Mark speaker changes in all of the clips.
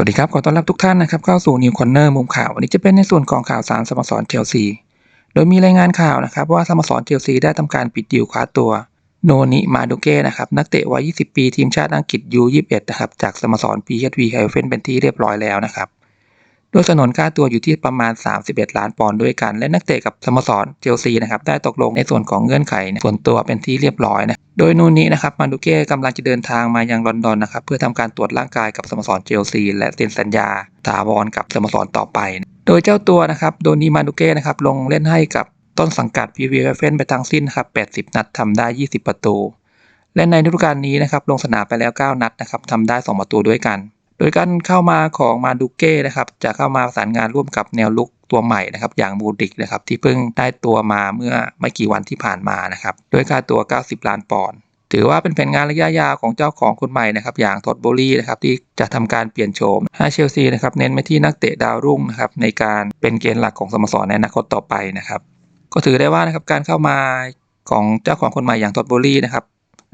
Speaker 1: สวัสดีครับ ขอต้อนรับทุกท่านนะครับเข้าสู่ New Corner มุมข่าว วันนี้จะเป็นในส่วนของข่าวสารสโมสรเชลซี โดยมีรายงานข่าวนะครับว่าสโมสรเชลซีได้ทำการปิดดีลคว้าตัวโนนิมาดูเก้นะครับนักเตะวัย 20 ปีทีมชาติอังกฤษ U21 นะครับจากสโมสร PSV ไฮเฟนเป็นที่เรียบร้อยแล้วนะครับโดยสนนค่าตัวอยู่ที่ประมาณ 31 ล้านปอนด์ด้วยกัน และนักเตะกับสโมสรเชลซีนะครับได้ตกลงในส่วนของเงื่อนไขส่วนตัวเป็นที่เรียบร้อยนะ โดยนูนนี้นะครับมาดูเก้กำลังจะเดินทางมายังลอนดอนนะครับเพื่อทำการตรวจร่างกายกับสโมสรเชลซีและเซ็นสัญญาถาวรกับสโมสรต่อไป โดยเจ้าตัวนะครับโดนีมาดูเก้นะครับลงเล่นให้กับต้นสังกัด PV เฟนไปทั้งสิ้นครับ80 นัดทำได้ 20 ประตู และในฤดูกาลนี้นะครับลงสนามไปแล้ว 9 นัดนะครับทำได้ 2 ประตูด้วยกัน โดยการเข้ามาของมาดูเก้นะครับจะเข้ามาประสานงานร่วมกับแนวลุกตัวใหม่นะครับอย่างมูดิกนะครับที่เพิ่งได้ตัวมาเมื่อไม่กี่วันที่ผ่านมานะครับด้วยค่าตัว 90 ล้านปอนด์ถือว่าเป็นแผนงานระยะยาวของเจ้าของคนใหม่นะครับอย่างทอดโบลีนะครับที่จะทำการเปลี่ยนโฉมให้เชลซีนะครับเน้นไปที่นักเตะดาวรุ่งนะครับในการเป็นเกณฑ์หลักของสโมสรในอนาคตต่อไปนะครับก็ถือได้ว่านะครับการเข้ามาของเจ้าของคนใหม่อย่างทอดโบลีนะครับ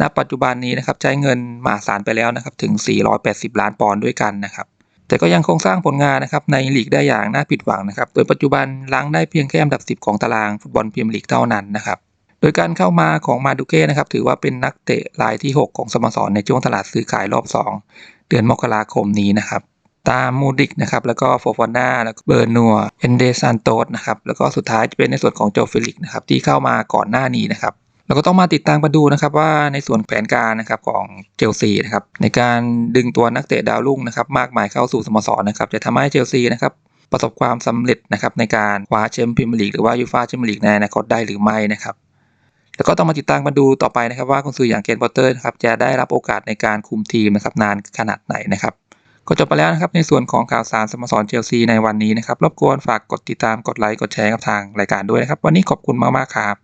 Speaker 1: ณปัจจุบันนี้นะครับใช้เงินมหาศาลไปแล้วนะครับถึง 480 ล้านปอนด์ด้วยกันนะครับแต่ก็ยังคงสร้างผลงานนะครับในลีกได้อย่างน่าผิดหวังนะครับโดยปัจจุบันล้างได้เพียงแค่อันดับ 10 ของตารางฟุตบอลพรีเมียร์ลีกเท่านั้นนะครับโดยการเข้ามาของมาดูเก้นะครับถือว่าเป็นนักเตะรายที่ 6 ของสโมสรในช่วงตลาดซื้อขายรอบ 2 เดือนมกราคมนี้นะครับตามมูดิกนะครับแล้วก็โฟฟาน่าแล้วก็เบอร์นัวเอนเดซันโตสนะครับแล้วก็สุดท้ายจะเป็นในส่วนของโจฟิลิกนะครับที่เข้ามาก่อนหน้านี้นะครับ เราก็ต้องมาติดตามมาดูนะครับว่าในส่วนแผนการนะครับของเชลซีนะครับในการดึงตัวนักเตะดาวรุ่งนะครับมากมายเข้าสู่สโมสรนะครับจะทำให้เชลซีนะครับประสบความสำเร็จนะครับในการคว้าแชมป์พรีเมียร์ลีกหรือว่ายูฟ่าแชมเปี้ยนลีกในอนาคตได้หรือไม่นะครับแล้วก็ต้องมาติดตามมาดูต่อไปนะครับว่าคุณซื้ออย่างเกนพอตเตอร์นะครับจะได้รับโอกาสในการคุมทีมนะครับนานขนาดไหนนะครับก็จบไปแล้วนะครับในส่วนของข่าวสารสโมสรเชลซีในวันนี้นะครับรบกวนฝากกดติดตามกดไลค์กดแชร์กับทางรายการด้วยนะครับ วันนี้ขอบคุณมากๆครับ